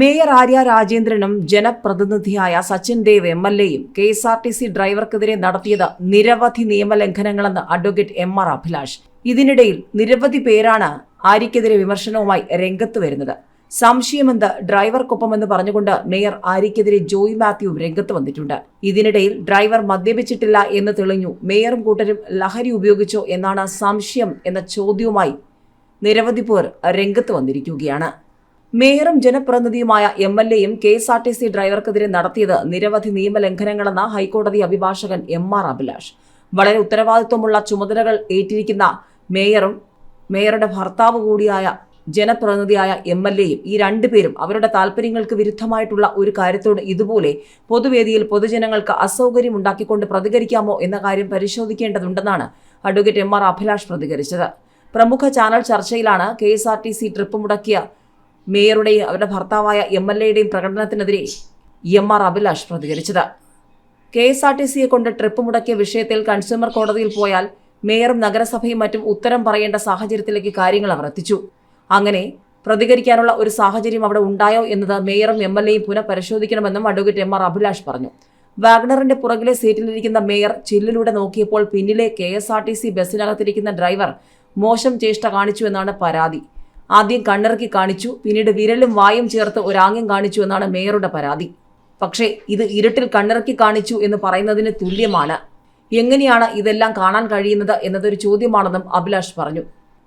Mayor Arya രാജേന്ദ്രനും ജനപ്രതിനിധിയായ Sachin Dev M L എയും K S R T C ഡ്രൈവർക്കെതിരെ നടത്തിയത് നിരവധി നിയമലംഘനങ്ങളെന്ന് അഡ്വക്കേറ്റ് എം ആർ അഭിലാഷ്. ഇതിനിടയിൽ നിരവധി പേരാണ് ആര്യക്കെതിരെ വിമർശനവുമായി രംഗത്ത് വരുന്നത്. സംശയമെന്ത് ഡ്രൈവർക്കൊപ്പമെന്ന് പറഞ്ഞുകൊണ്ട് മേയർ ആര്യക്കെതിരെ ജോയ് മാത്യുവും രംഗത്ത് വന്നിട്ടുണ്ട്. ഇതിനിടയിൽ ഡ്രൈവർ മദ്യപിച്ചിട്ടില്ല എന്ന് തെളിഞ്ഞു മേയറും കൂട്ടരും ലഹരി ഉപയോഗിച്ചോ എന്നാണ് സംശയം എന്ന ചോദ്യവുമായി നിരവധി പേർ രംഗത്ത് വന്നിരിക്കുകയാണ്. മേയറും ജനപ്രതിനിധിയുമായ എം എൽ എയും K S R T C ഡ്രൈവർക്കെതിരെ നടത്തിയത് നിരവധി നിയമലംഘനങ്ങളെന്ന ഹൈക്കോടതി അഭിഭാഷകൻ എം ആർ അഭിലാഷ്. വളരെ ഉത്തരവാദിത്വമുള്ള ചുമതലകൾ ഏറ്റിരിക്കുന്ന മേയറും മേയറുടെ ഭർത്താവ് കൂടിയായ ജനപ്രതിനിധിയായ എം എൽ എയും ഈ രണ്ടുപേരും അവരുടെ താല്പര്യങ്ങൾക്ക് വിരുദ്ധമായിട്ടുള്ള ഒരു കാര്യത്തോട് ഇതുപോലെ പൊതുവേദിയിൽ പൊതുജനങ്ങൾക്ക് അസൗകര്യം ഉണ്ടാക്കിക്കൊണ്ട് പ്രതികരിക്കാമോ എന്ന കാര്യം പരിശോധിക്കേണ്ടതുണ്ടെന്നാണ് അഡ്വക്കേറ്റ് എം ആർ അഭിലാഷ് പ്രതികരിച്ചത്. പ്രമുഖ ചാനൽ ചർച്ചയിലാണ് K S R T C trip മുടക്കിയ മേയറുടെയും അവരുടെ ഭർത്താവായ എം എൽ എയുടെയും പ്രകടനത്തിനെതിരെ എം ആർ അഭിലാഷ് പ്രതികരിച്ചത്. കെ എസ് ആർ ടി സിയെ കൊണ്ട് ട്രിപ്പ് മുടക്കിയ വിഷയത്തിൽ കൺസ്യൂമർ കോടതിയിൽ പോയാൽ മേയറും നഗരസഭയും മറ്റും ഉത്തരം പറയേണ്ട സാഹചര്യത്തിലേക്ക് കാര്യങ്ങൾ അവർ എത്തിച്ചു. അങ്ങനെ പ്രതികരിക്കാനുള്ള ഒരു സാഹചര്യം അവിടെ ഉണ്ടായോ എന്നത് മേയറും എം എൽ എയും പുനഃപരിശോധിക്കണമെന്നും അഡ്വക്കേറ്റ് എം ആർ അഭിലാഷ് പറഞ്ഞു. വാഗ്നറിന്റെ പുറകിലെ സീറ്റിലിരിക്കുന്ന മേയർ ചില്ലിലൂടെ നോക്കിയപ്പോൾ പിന്നിലെ K S R T C ബസ്സിനകത്തിരിക്കുന്ന driver മോശം ചേഷ്ട കാണിച്ചു എന്നാണ് പരാതി. ആദ്യം കണ്ണിറക്കി കാണിച്ചു പിന്നീട് വിരലും വായും ചേർത്ത് ഒരാംഗ്യം കാണിച്ചു എന്നാണ് മേയറുടെ പരാതി. പക്ഷേ ഇത് ഇരുട്ടിൽ കണ്ണിറക്കി കാണിച്ചു എന്ന് പറയുന്നതിന് തുല്യമാണ്. എങ്ങനെയാണ് ഇതെല്ലാം കാണാൻ കഴിയുന്നത് എന്നതൊരു ചോദ്യമാണെന്നും അഭിലാഷ് പറഞ്ഞു.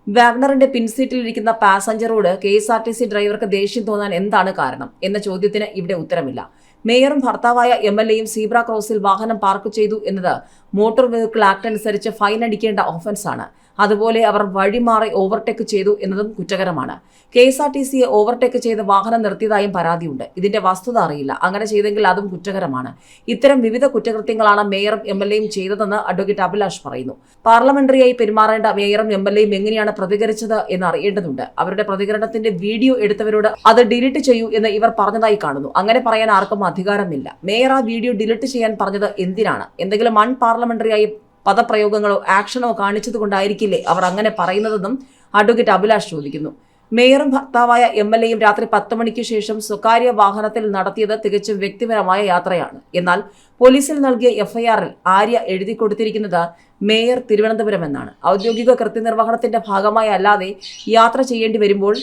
വാഗ്നറിന്റെ പിൻസീറ്റിലിരിക്കുന്ന പാസഞ്ചറോട് K S R T C ഡ്രൈവർക്ക് ദേഷ്യം തോന്നാൻ എന്താണ് കാരണം എന്ന ചോദ്യത്തിന് ഇവിടെ ഉത്തരമില്ല. മേയറും ഭർത്താവായ എം എൽ എയും സീബ്ര ക്രോസിൽ വാഹനം പാർക്ക് ചെയ്തു എന്നത് മോട്ടോർ വെഹിക്കിൾ ആക്ട് അനുസരിച്ച് ഫൈൻ അടിക്കേണ്ട ഓഫൻസാണ് അതുപോലെ അവർ വഴിമാറി ഓവർടേക്ക് ചെയ്തു എന്നതും കുറ്റകരമാണ്. കെ എസ് ആർ ടി സിയെ ഓവർടേക്ക് ചെയ്ത് വാഹനം നിർത്തിയതായും പരാതിയുണ്ട്. ഇതിന്റെ വസ്തുത അറിയില്ല. അങ്ങനെ ചെയ്തെങ്കിൽ അതും കുറ്റകരമാണ്. ഇത്തരം വിവിധ കുറ്റകൃത്യങ്ങളാണ് മേയറും എം എൽ എയും ചെയ്തതെന്ന് അഡ്വക്കേറ്റ് അഭിലാഷ് പറയുന്നു. പാർലമെന്ററിയായി പെരുമാറേണ്ട മേയറും എം എൽ എയും എങ്ങനെയാണ് പ്രതികരിച്ചത് എന്ന് അറിയേണ്ടതുണ്ട്. അവരുടെ പ്രതികരണത്തിന്റെ വീഡിയോ എടുത്തവരോട് അത് ഡിലീറ്റ് ചെയ്യൂ എന്ന് ഇവർ പറഞ്ഞതായി കാണുന്നു. അങ്ങനെ പറയാൻ ആർക്കും അധികാരമില്ല. മേയർ ആ വീഡിയോ ഡിലീറ്റ് ചെയ്യാൻ പറഞ്ഞത് എന്തിനാണ്? എന്തെങ്കിലും അൺ പാർലമെന്ററിയായി പദപ്രയോഗങ്ങളോ ആക്ഷനോ കാണിച്ചതുകൊണ്ടായിരിക്കില്ലേ അവർ അങ്ങനെ പറയുന്നതെന്നും അഡ്വക്കേറ്റ് അഭിലാഷ് ചോദിക്കുന്നു. മേയറും ഭർത്താവായ എം എൽ എയും രാത്രി പത്ത് മണിക്ക് ശേഷം സ്വകാര്യ വാഹനത്തിൽ നടത്തിയത് തികച്ചും വ്യക്തിപരമായ യാത്രയാണ്. എന്നാൽ പോലീസിൽ നൽകിയ എഫ്ഐആറിൽ ആര്യ എഴുതി കൊടുത്തിരിക്കുന്നത് മേയർ തിരുവനന്തപുരം എന്നാണ്. ഔദ്യോഗിക കൃത്യനിർവഹണത്തിന്റെ ഭാഗമായി അല്ലാതെ യാത്ര ചെയ്യേണ്ടി വരുമ്പോൾ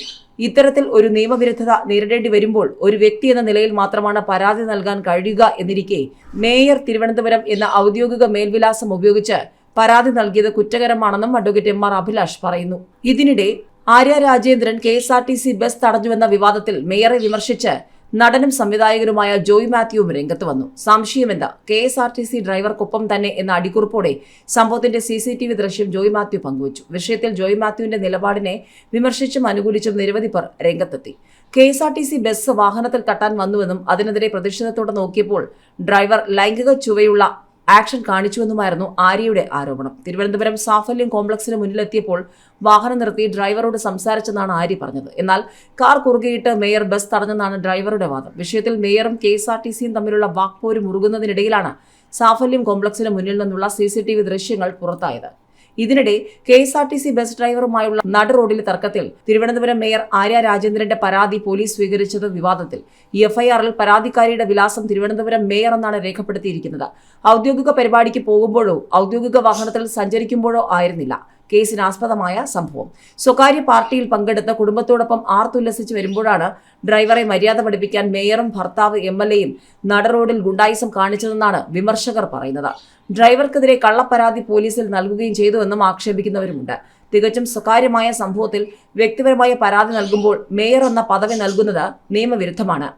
ഇത്തരത്തിൽ ഒരു നിയമവിരുദ്ധത നേരിടേണ്ടി വരുമ്പോൾ ഒരു വ്യക്തി എന്ന നിലയിൽ മാത്രമാണ് പരാതി നൽകാൻ കഴിയുക എന്നിരിക്കെ മേയർ തിരുവനന്തപുരം എന്ന ഔദ്യോഗിക മേൽവിലാസം ഉപയോഗിച്ച് പരാതി നൽകിയത് കുറ്റകരമാണെന്നും അഡ്വക്കേറ്റ് എം ആർ അഭിലാഷ് പറയുന്നു. ഇതിനിടെ Arya Rajendran K S R T C bus തടഞ്ഞുവെന്ന വിവാദത്തിൽ മേയറെ വിമർശിച്ച് നടനും സംവിധായകനുമായ ജോയ് മാത്യുവും രംഗത്ത് വന്നു. സംശയമെന്താ? K S R T C ഡ്രൈവർക്കൊപ്പം തന്നെ എന്ന അടിക്കുറിപ്പോടെ സംഭവത്തിന്റെ സി സി ടി വി ദൃശ്യം ജോയ് മാത്യു പങ്കുവച്ചു. വിഷയത്തിൽ ജോയ് മാത്യുവിന്റെ നിലപാടിനെ വിമർശിച്ചും അനുകൂലിച്ചും നിരവധി പേർ രംഗത്തെത്തി. K S R T C bus വാഹനത്തിൽ തട്ടാൻ വന്നുവെന്നും അതിനെതിരെ പ്രതിഷേധത്തോടെ നോക്കിയപ്പോൾ ഡ്രൈവർ ലൈംഗിക ചുവയുള്ള ആക്ഷൻ കാണിച്ചുവെന്നുമായിരുന്നു ആര്യയുടെ ആരോപണം. തിരുവനന്തപുരം സാഫല്യം കോംപ്ലക്സിന് മുന്നിലെത്തിയപ്പോൾ വാഹനം നിർത്തി ഡ്രൈവറോട് സംസാരിച്ചെന്നാണ് ആര്യ പറഞ്ഞത്. എന്നാൽ കാർ കുറുകെയിട്ട് മേയർ ബസ് തടഞ്ഞെന്നാണ് ഡ്രൈവറുടെ വാദം. വിഷയത്തിൽ മേയറും കെ എസ് ആർ ടി സിയും തമ്മിലുള്ള വാക്പോര് മുറുകുന്നതിനിടയിലാണ് സാഫല്യം കോംപ്ലക്സിന് മുന്നിൽ നിന്നുള്ള സി സി ടി വി ദൃശ്യങ്ങൾ പുറത്തായത്. ഇതിനിടെ K S R T C bus ഡ്രൈവറുമായുള്ള നട റോഡിലെ തർക്കത്തിൽ തിരുവനന്തപുരം മേയർ ആര്യ രാജേന്ദ്രന്റെ പരാതി പോലീസ് സ്വീകരിച്ചത് വിവാദത്തിൽ. എഫ്ഐആറിൽ പരാതിക്കാരിയുടെ വിലാസം തിരുവനന്തപുരം മേയർ എന്നാണ് രേഖപ്പെടുത്തിയിരിക്കുന്നത്. ഔദ്യോഗിക പരിപാടിക്ക് പോകുമ്പോഴോ ഔദ്യോഗിക വാഹനത്തിൽ സഞ്ചരിക്കുമ്പോഴോ ആയിരുന്നില്ല. കേസിനാസ്പദമായ സംഭവം. സ്വകാര്യ പാർട്ടിയിൽ പങ്കെടുത്ത കുടുംബത്തോടൊപ്പം ആർത്തുല്ലസിച്ച് വരുമ്പോഴാണ് ഡ്രൈവറെ മര്യാദ പഠിപ്പിക്കാൻ മേയറും ഭർത്താവ് എം എൽ എയും നടറോഡിൽ ഗുണ്ടായിസം കാണിച്ചതെന്നാണ് വിമർശകർ പറയുന്നത്. ഡ്രൈവർക്കെതിരെ കള്ളപ്പരാതി പോലീസിൽ നൽകുകയും ചെയ്തുവെന്നും ആക്ഷേപിക്കുന്നവരുമുണ്ട്. തികച്ചും സ്വകാര്യമായ സംഭവത്തിൽ വ്യക്തിപരമായ പരാതി നൽകുമ്പോൾ മേയർ എന്ന പദവി നൽകുന്നത് നിയമവിരുദ്ധമാണ്.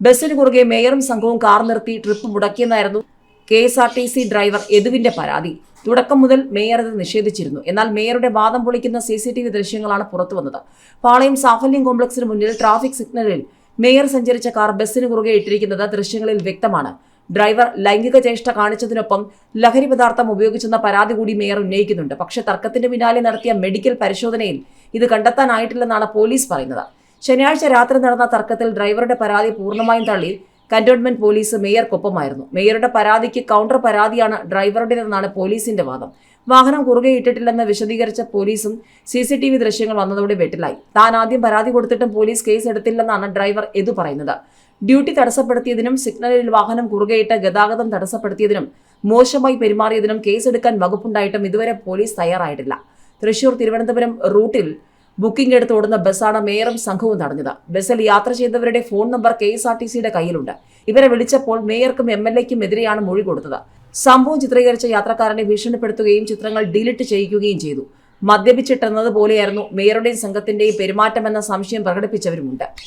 ബസ്സിന് കുറുകെ മേയറും സംഘവും കാർ നിർത്തി trip മുടക്കിയെന്നായിരുന്നു K S R T C driver യദുവിന്റെ പരാതി. തുടക്കം മുതൽ മേയർ ഇത് നിഷേധിച്ചിരുന്നു. എന്നാൽ മേയറുടെ വാദം പൊളിക്കുന്ന സി സി ടി വി ദൃശ്യങ്ങളാണ് പുറത്തുവന്നത് പാളയം സാഫല്യം കോംപ്ലക്സിന് മുന്നിൽ ട്രാഫിക് സിഗ്നലിൽ മേയർ സഞ്ചരിച്ച കാർ ബസ്സിന് കുറുകെ ഇട്ടിരിക്കുന്നത് ദൃശ്യങ്ങളിൽ വ്യക്തമാണ്. ഡ്രൈവർ ലൈംഗിക ചേഷ്ട കാണിച്ചതിനൊപ്പം ലഹരി പദാർത്ഥം ഉപയോഗിച്ചെന്ന പരാതി കൂടി മേയർ ഉന്നയിക്കുന്നുണ്ട്. പക്ഷെ തർക്കത്തിന്റെ പിന്നാലെ നടത്തിയ മെഡിക്കൽ പരിശോധനയിൽ ഇത് കണ്ടെത്താനായിട്ടില്ലെന്നാണ് പോലീസ് പറയുന്നത്. ശനിയാഴ്ച രാത്രി നടന്ന തർക്കത്തിൽ ഡ്രൈവറുടെ പരാതി പൂർണമായും തള്ളി കന്റോൺമെന്റ് പോലീസ് മേയർക്കൊപ്പമായിരുന്നു. മേയറുടെ പരാതിക്ക് കൗണ്ടർ പരാതിയാണ് ഡ്രൈവറുടേതെന്നാണ് പോലീസിന്റെ വാദം. വാഹനം കുറുകെ ഇട്ടിട്ടില്ലെന്ന് വിശദീകരിച്ച പോലീസും സി സി ടി വി ദൃശ്യങ്ങൾ വന്നതോടെ വെട്ടിലായി. താൻ ആദ്യം പരാതി കൊടുത്തിട്ടും പോലീസ് കേസ് എടുത്തില്ലെന്നാണ് ഡ്രൈവർ എതു പറയുന്നത്. ഡ്യൂട്ടി തടസ്സപ്പെടുത്തിയതിനും സിഗ്നലിൽ വാഹനം കുറുകെയിട്ട് ഗതാഗതം തടസ്സപ്പെടുത്തിയതിനും മോശമായി പെരുമാറിയതിനും കേസെടുക്കാൻ വകുപ്പുണ്ടായിട്ടും ഇതുവരെ പോലീസ് തയ്യാറായിട്ടില്ല. തൃശൂർ തിരുവനന്തപുരം റൂട്ടിൽ ബുക്കിംഗ് എടുത്ത് ഓടുന്ന ബസ്സാണ് മേയറും സംഘവും തടഞ്ഞത് ബസ്സിൽ യാത്ര ചെയ്തവരുടെ phone number K S R T സിയുടെ കയ്യിലുണ്ട്. ഇവരെ വിളിച്ചപ്പോൾ മേയർക്കും എം എൽ എക്കും എതിരെയാണ് മൊഴി കൊടുത്തത്. സംഭവം ചിത്രീകരിച്ച യാത്രക്കാരനെ ഭീഷണിപ്പെടുത്തുകയും ചിത്രങ്ങൾ ഡിലീറ്റ് ചെയ്യിക്കുകയും ചെയ്തു. മദ്യപിച്ചിട്ടെന്നത് പോലെയായിരുന്നു മേയറുടെയും സംഘത്തിന്റെയും പെരുമാറ്റമെന്ന സംശയം പ്രകടിപ്പിച്ചവരുമുണ്ട്.